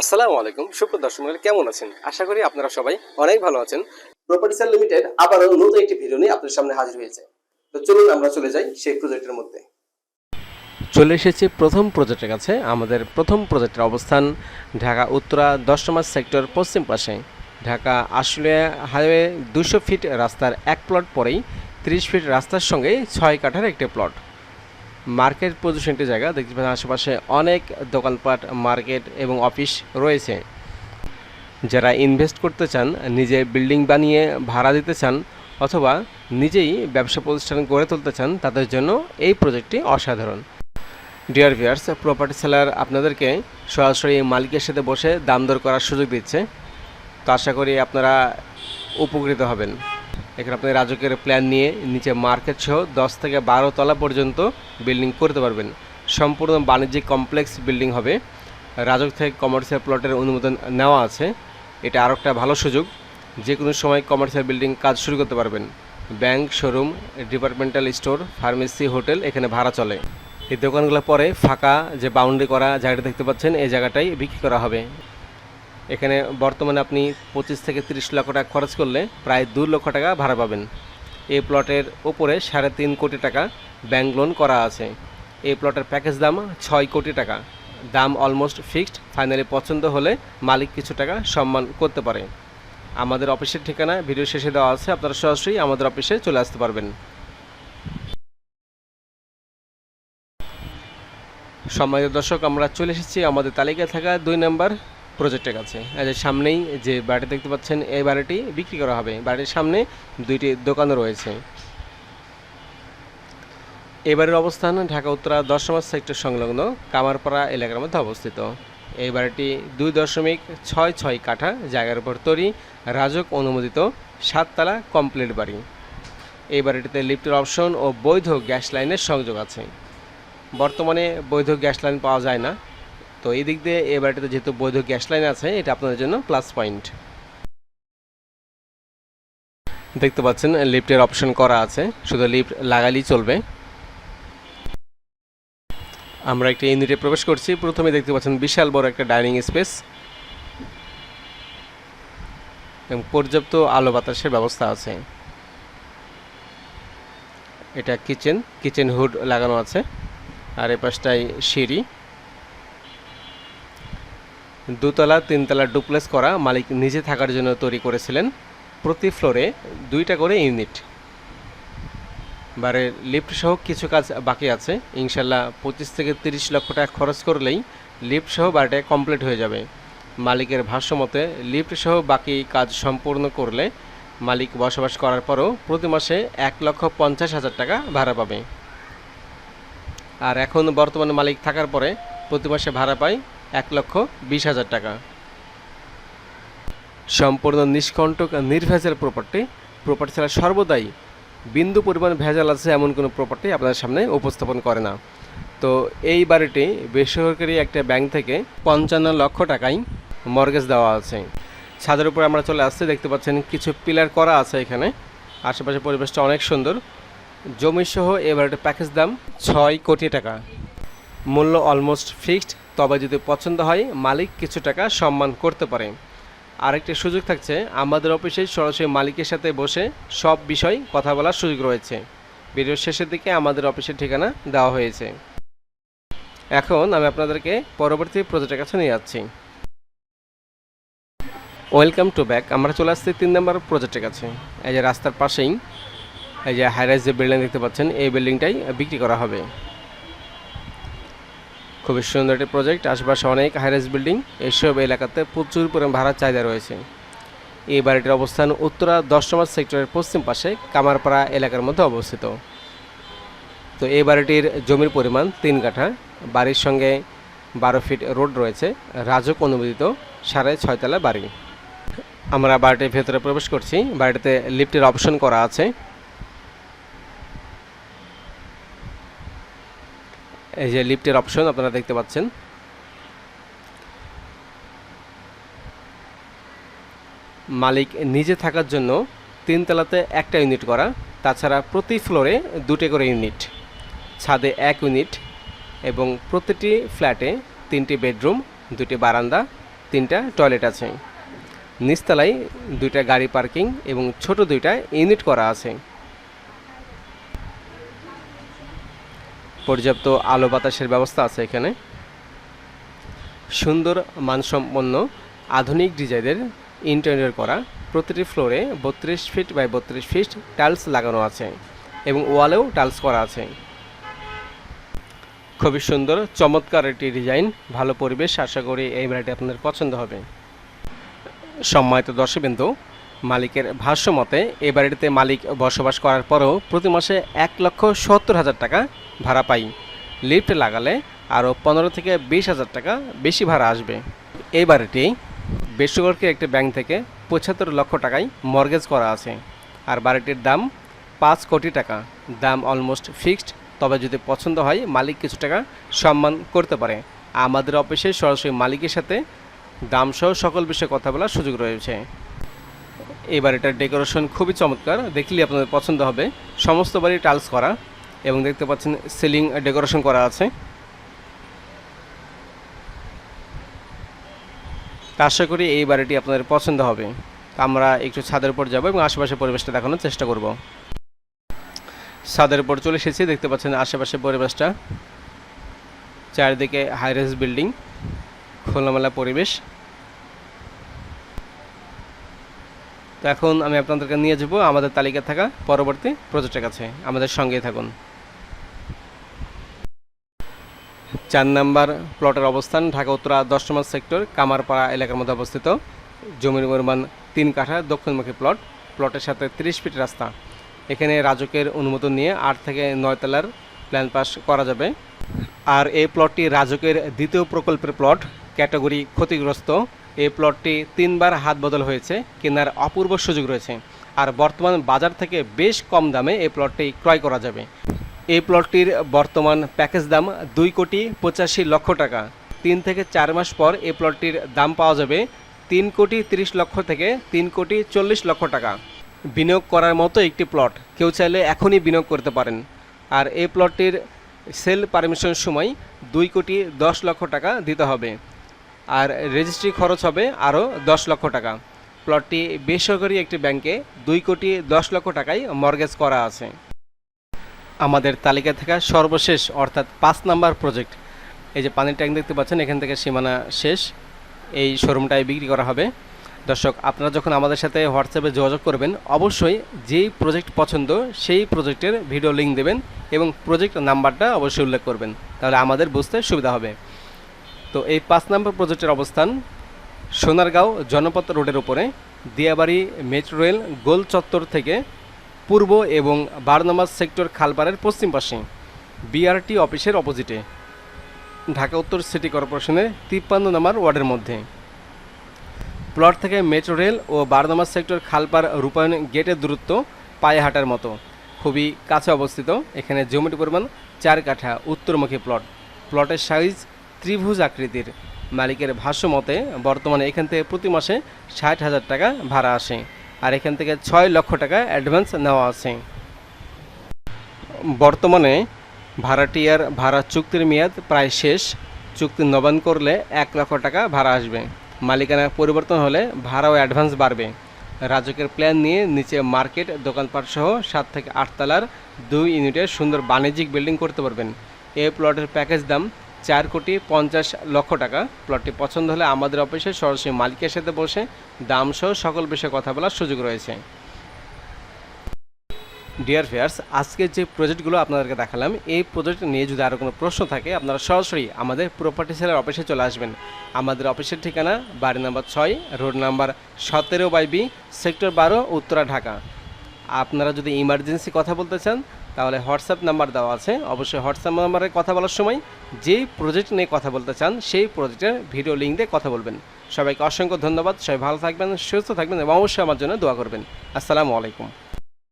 আসসালামু আলাইকুম সুপ্রিয় দর্শক কেমন আছেন? আশা করি আপনারা সবাই অনেক ভালো আছেন। প্রপার্টিসার লিমিটেড আবারও নতুন একটি ভিডিও নিয়ে আপনাদের সামনে হাজির হয়েছে। তো চলুন আমরা চলে যাই সেই প্রজেক্টের মধ্যে। চলে এসেছি প্রথম প্রজেক্টের কাছে। আমাদের প্রথম প্রজেক্টের অবস্থান ঢাকা উত্তরা দশ নম্বর সেক্টর পশ্চিম পাশে। ঢাকা আশুলিয়া হাইওয়ে দুশো ফিট রাস্তার এক প্লট পরেই তিরিশ ফিট রাস্তার সঙ্গে ছয় কাঠার একটি প্লট মার্কেট পজিশনটি জায়গা। দেখতে পাচ্ছেন আশেপাশে অনেক দোকানপাট, মার্কেট এবং অফিস রয়েছে। যারা ইনভেস্ট করতে চান, নিজে বিল্ডিং বানিয়ে ভাড়া দিতে চান অথবা নিজেই ব্যবসা প্রতিষ্ঠান গড়ে তুলতে চান, তাদের জন্য এই প্রজেক্টটি অসাধারণ। ডিয়ার ভিয়ার্স প্রপার্টি সেলার আপনাদেরকে সরাসরি মালিকের সাথে বসে দাম দর করার সুযোগ দিচ্ছে। তো আশা করি আপনারা উপকৃত হবেন। এখানে আপনি রাজকের প্ল্যান নিয়ে নিচে মার্কেট সহ দশ থেকে বারো তলা পর্যন্ত বিল্ডিং করতে পারবেন। সম্পূর্ণ বাণিজ্যিক কমপ্লেক্স বিল্ডিং হবে। রাজক থেকে কমার্শিয়াল প্লটের অনুমোদন নেওয়া আছে। এটা আরও একটা ভালো সুযোগ। যে কোনো সময় কমার্শিয়াল বিল্ডিং কাজ শুরু করতে পারবেন। Bank showroom departmental store pharmacy hotel এখানে ভাড়া চলে। এই দোকানগুলো পরে ফাঁকা যে বাউন্ডারি করা জায়গাটা দেখতে পাচ্ছেন, এই জায়গাটাই বিক্রি করা হবে। এখানে বর্তমানে আপনি পঁচিশ থেকে তিরিশ লক্ষ টাকা খরচ করলে প্রায় দু লক্ষ টাকা ভাড়া পাবেন। এই প্লটের ওপরে সাড়ে তিন কোটি টাকা ব্যাংক লোন করা আছে। এই প্লটের প্যাকেজ দাম ছয় কোটি টাকা। দাম অলমোস্ট ফিক্সড ফাইনালি পছন্দ হলে মালিক কিছু টাকা সম্মান করতে পারে। আমাদের অফিসের ঠিকানা, ভিডিও শেষে দেওয়া আছে, আপনারা সরাসরি আমাদের অফিসে চলে আসতে পারবেন। সম্মানিত দর্শক, আমরা চলে এসেছি। আমাদের তালিকায় থাকা দুই নম্বর প্রজেক্টের কাছে। যে সামনেই যে বাড়িটি দেখতে পাচ্ছেন, এই বাড়িটি বিক্রি করা হবে। বাড়ির সামনে দুইটি দোকান রয়েছে। এবারের অবস্থান ঢাকা উত্তরা দশ নম্বর সেক্টর সংলগ্ন কামারপাড়া এলাকার মধ্যে অবস্থিত। এই বাড়িটি দুই দশমিক ছয় ছয় কাঠা জায়গার উপর তৈরি, রাজক অনুমোদিত সাততলা কমপ্লিট বাড়ি। এই বাড়িটিতে লিফটের অপশন ও বৈধ গ্যাস লাইনের সংযোগ আছে। বর্তমানে বৈধ গ্যাস লাইন পাওয়া যায় না। তো এই দিক দিয়ে এই বাড়িটিতে যেহেতু বৈধ গ্যাস লাইন আছে, এটা আপনাদের জন্য প্লাস পয়েন্ট দেখতে পাচ্ছেন লিফটের অপশন করা আছে, শুধু লিফট লাগালেই চলবে। আমরা একটি ইউনিটে প্রবেশ করছি, প্রথমে দেখতে পাচ্ছেন বিশাল বড় একটা ডাইনিং স্পেস এবং পর্যাপ্ত আলো বাতাসের ব্যবস্থা আছে। এটা কিচেন কিচেন হুড লাগানো আছে। আর এ পাশটায় সিঁড়ি। দুতলা, তিনতলা ডুপ্লেস করা মালিক নিজে থাকার জন্য তৈরি করেছিলেন। প্রতি ফ্লোরে দুইটা করে ইউনিট। বারে লিফট সহ কিছু কাজ বাকি আছে। ইনশাল্লাহ পঁচিশ থেকে তিরিশ লক্ষ টাকা খরচ করলেই লিফট সহ বাড়িটা কমপ্লিট হয়ে যাবে। মালিকের ভাষ্য মতে, লিফট সহ বাকি কাজ সম্পূর্ণ করলে মালিক বসবাস করার পরও প্রতি মাসে এক লক্ষ পঞ্চাশ হাজার টাকা ভাড়া পাবে। আর এখন বর্তমানে মালিক থাকার পরে প্রতি মাসে ভাড়া পায় এক লক্ষ বিশ হাজার টাকা। সম্পূর্ণ নিষ্কণ্টক নির্ভেজাল প্রপার্টি প্রপার্টি ছাড়া সর্বদাই বিন্দু পরিমাণ ভেজাল আছে এমন কোনো প্রপার্টি আপনাদের সামনে উপস্থাপন করে না। তো এই বাড়িটি বেসরকারি একটা ব্যাংক থেকে পঞ্চান্ন লক্ষ টাকায় মর্গেজ দেওয়া আছে। ছাদের উপরে আমরা চলে আসছি, দেখতে পাচ্ছেন কিছু পিলার করা আছে এখানে। আশেপাশে পরিবেশটা অনেক সুন্দর। জমি সহ এই বাড়িটার প্যাকেজ দাম ছয় কোটি টাকা। মূল্য অলমোস্ট ফিক্সড তবে যদি পছন্দ হয়, মালিক কিছু টাকা সম্মান করতে পারে। আরেকটি সুযোগ থাকছে, আমাদের অফিসে সরাসরি মালিকের সাথে বসে সব বিষয় কথা বলার সুযোগ রয়েছে। ভিডিওর শেষের দিকে আমাদের অফিসের ঠিকানা দেওয়া হয়েছে। এখন আমি আপনাদেরকে পরবর্তী প্রজেক্টের কাছে নিয়ে যাচ্ছি। ওয়েলকাম টু ব্যাক আমরা চলে আসছি তিন নম্বর প্রজেক্টের কাছে। এই যে রাস্তার পাশেই, এই যে হাইরাইজ যে বিল্ডিং দেখতে পাচ্ছেন, এই বিল্ডিংটাই বিক্রি করা হবে। খুবই সুন্দর একটি প্রজেক্ট আশেপাশে অনেক হাইরাইজ বিল্ডিং এসব এলাকাতে প্রচুর পরিমাণ ভাড়ার চাহিদা রয়েছে। এই বাড়িটির অবস্থান উত্তরা দশ নম্বর সেক্টরের পশ্চিম পাশে কামারপাড়া এলাকার মধ্যে অবস্থিত। তো এই বাড়িটির জমির পরিমাণ তিন কাঠা। বাড়ির সঙ্গে বারো ফিট রোড রয়েছে, রাজক অনুমোদিত সাড়ে ছয়তলা বাড়ি। আমরা বাড়িটির ভেতরে প্রবেশ করছি। বাড়িটিতে লিফটের অপশন করা আছে। এই যে লিফটের অপশন আপনারা দেখতে পাচ্ছেন। মালিক নিজে থাকার জন্য তিনতলাতে একটা ইউনিট করা, তাছাড়া প্রতি ফ্লোরে দুটো করে ইউনিট, ছাদে এক ইউনিট এবং প্রতিটি ফ্ল্যাটে তিনটি বেডরুম, দুটি বারান্দা, তিনটা টয়লেট আছে। নিচতলায় দুইটা গাড়ি পার্কিং এবং ছোট দুইটা ইউনিট করা আছে। পর্যাপ্ত আলো বাতাসের ব্যবস্থা আছে এখানে। সুন্দর মানসম্পন্ন আধুনিক ডিজাইনের ইন্টেরিয়র করা, প্রতিটি ফ্লোরে বত্রিশ ফিট বাই বত্রিশ ফিট টাইলস লাগানো আছে এবং ওয়ালেও টাইলস করা আছে। খুবই সুন্দর, চমৎকার একটি ডিজাইন ভালো পরিবেশ, আশা করি এই বাড়িটি আপনাদের পছন্দ হবে। সম্মানিত দর্শকবিন্দু মালিকের ভাষ্য মতে এই বাড়িটিতে মালিক বসবাস করার পরেও প্রতি মাসে এক লক্ষ সত্তর হাজার টাকা ভাড়া পাই। লিফট লাগালে আরও পনেরো থেকে বিশ হাজার টাকা বেশি ভাড়া আসবে। এই বাড়িটি বেসরকারি একটি ব্যাংক থেকে পঁচাত্তর লক্ষ টাকায় মর্গেজ করা আছে। আর বাড়িটির দাম পাঁচ কোটি টাকা। দাম অলমোস্ট ফিক্সড। তবে যদি পছন্দ হয়, মালিক কিছু টাকা সম্মান করতে পারে। আমাদের অফিসে সরাসরি মালিকের সাথে দামসহ সকল বিষয়ে কথা বলার সুযোগ রয়েছে। এই বাড়িটার ডেকোরেশন খুবই চমৎকার। দেখলে আপনাদের পছন্দ হবে। সমস্ত বাড়ি টাইলস করা এবং দেখতে পাচ্ছেন সিলিং ডেকোরেশন করা আছে। আশা করি এই বাড়িটি আপনাদের পছন্দ হবে। আমরা একটু ছাদের উপর যাব এবং আশেপাশে পরিবেশটা দেখানোর চেষ্টা করব। ছাদের উপর চলে এসেছি, দেখতে পাচ্ছেন আশেপাশে পরিবেশটা। চারিদিকে হাইরেস বিল্ডিং খোলামেলা পরিবেশ। তো এখন আমি আপনাদেরকে নিয়ে যাব আমাদের তালিকা থাকা পরবর্তী প্রজেক্টের কাছে। আমাদের সঙ্গেই থাকুন। চার নাম্বার প্লটের অবস্থান ঢাকা উত্তরা দশ নম্বর সেক্টর কামারপাড়া এলাকার মধ্যে অবস্থিত। জমির পরিমাণ তিন কাঠা দক্ষিণমুখী প্লট। প্লটের সাথে তিরিশ ফিট রাস্তা। এখানে রাজকের অনুমোদন নিয়ে আট থেকে নয় তলার প্ল্যান পাস করা যাবে। আর এই প্লটটি রাজকের দ্বিতীয় প্রকল্পের প্লট। ক্যাটাগরি ক্ষতিগ্রস্ত। এই প্লটটি তিনবার হাত বদল হয়েছে, কেনার অপূর্ব সুযোগ রয়েছে। আর বর্তমান বাজার থেকে বেশ কম দামে এই প্লটটি ক্রয় করা যাবে। এই প্লটটির বর্তমান প্যাকেজ দাম দুই কোটি পঁচাশি লক্ষ টাকা। তিন থেকে চার মাস পর এই প্লটটির দাম পাওয়া যাবে তিন কোটি তিরিশ লক্ষ থেকে তিন কোটি চল্লিশ লক্ষ টাকা। বিনিয়োগ করার মতো একটি প্লট, কেউ চাইলে এখনই বিনিয়োগ করতে পারেন। আর এই প্লটটির সেল পারমিশন সময় দুই কোটি দশ লক্ষ টাকা দিতে হবে। আর রেজিস্ট্রি খরচ হবে আরও দশ লক্ষ টাকা। প্লটটি বেসরকারি একটি ব্যাংকে দুই কোটি দশ লক্ষ টাকায় মর্গেজ করা আছে। আমাদের তালিকা থাকা সর্বশেষ, অর্থাৎ পাঁচ নাম্বার প্রজেক্ট এই যে পানির ট্যাঙ্ক দেখতে পাচ্ছেন, এখান থেকে সীমানা শেষ। এই শোরুমটায় বিক্রি করা হবে। দর্শক, আপনারা যখন আমাদের সাথে হোয়াটসঅ্যাপে যোগাযোগ করবেন, অবশ্যই যেই প্রজেক্ট পছন্দ, সেই প্রজেক্টের ভিডিও লিঙ্ক দেবেন এবং প্রজেক্ট নাম্বারটা অবশ্যই উল্লেখ করবেন। তাহলে আমাদের বুঝতে সুবিধা হবে। তো এই পাঁচ নম্বর প্রজেক্টের অবস্থান সোনারগাঁও জনপথ রোডের উপরে, দিয়াবাড়ি মেট্রো রেল গোল চত্বর থেকে পূর্ব এবং বারো নম্বর সেক্টর খালপাড়ের পশ্চিম পাশে বিআরটি অফিসের অপোজিটে, ঢাকা উত্তর সিটি কর্পোরেশনের তিপ্পান্ন নম্বর ওয়ার্ডের মধ্যে। প্লট থেকে মেট্রো রেল ও বারো নম্বর সেক্টর খালপাড় রূপায়ণ গেটের দূরত্ব পায়ে হাঁটার মতো। খুবই কাছে অবস্থিত, এখানে জমির পরিমাণ চার কাঠা উত্তরমুখী প্লট প্লটের সাইজ ত্রিভুজ আকৃতির মালিকের ভাষ্য মতে, বর্তমানে এখান থেকে প্রতি মাসে ষাট হাজার টাকা ভাড়া আসে আর এখান থেকে ছয় লক্ষ টাকা অ্যাডভান্স নেওয়া আছে। বর্তমানে ভাড়াটিয়ার ভাড়া চুক্তির মেয়াদ প্রায় শেষ। চুক্তি নবায়ন করলে এক লক্ষ টাকা ভাড়া আসবে। মালিকানা পরিবর্তন হলে ভাড়াও অ্যাডভান্স বাড়বে। রাজকের প্ল্যান নিয়ে নিচে মার্কেট, দোকানপাট সহ সাত থেকে আটতলার দুই ইউনিটের সুন্দর বাণিজ্যিক বিল্ডিং করতে পারবেন। এই প্লটের প্যাকেজ দাম চার কোটি পঞ্চাশ লক্ষ টাকা। প্লটটি পছন্দ হলে আমাদের অফিসে সরাসরি মালিকের সাথে বসে দাম সহ সকল বিষয়ে কথা বলার সুযোগ রয়েছে। ডিয়ার ফেয়ার্স আজকে যে প্রজেক্টগুলো আপনাদেরকে দেখালাম, এই প্রজেক্ট নিয়ে যদি আরও কোনো প্রশ্ন থাকে, আপনারা সরাসরি আমাদের প্রপার্টি সেলের অফিসে চলে আসবেন। আমাদের অফিসের ঠিকানা বাড়ি নাম্বার ছয়, রোড নাম্বার সতেরো বাই বি, সেক্টর বারো, উত্তরা, ঢাকা। আপনারা যদি ইমার্জেন্সি কথা বলতে চান তাহলে হোয়াটসঅ্যাপ নাম্বার দেওয়া আছে। অবশ্যই হোয়াটসঅ্যাপ নাম্বারে কথা বলার সময় যেই প্রজেক্ট নিয়ে কথা বলতে চান, সেই প্রজেক্টের ভিডিও লিঙ্ক দিয়ে কথা বলবেন। সবাইকে অসংখ্য ধন্যবাদ। সবাই ভালো থাকবেন, সুস্থ থাকবেন এবং অবশ্যই আমার জন্য দোয়া করবেন। আসসালামু আলাইকুম।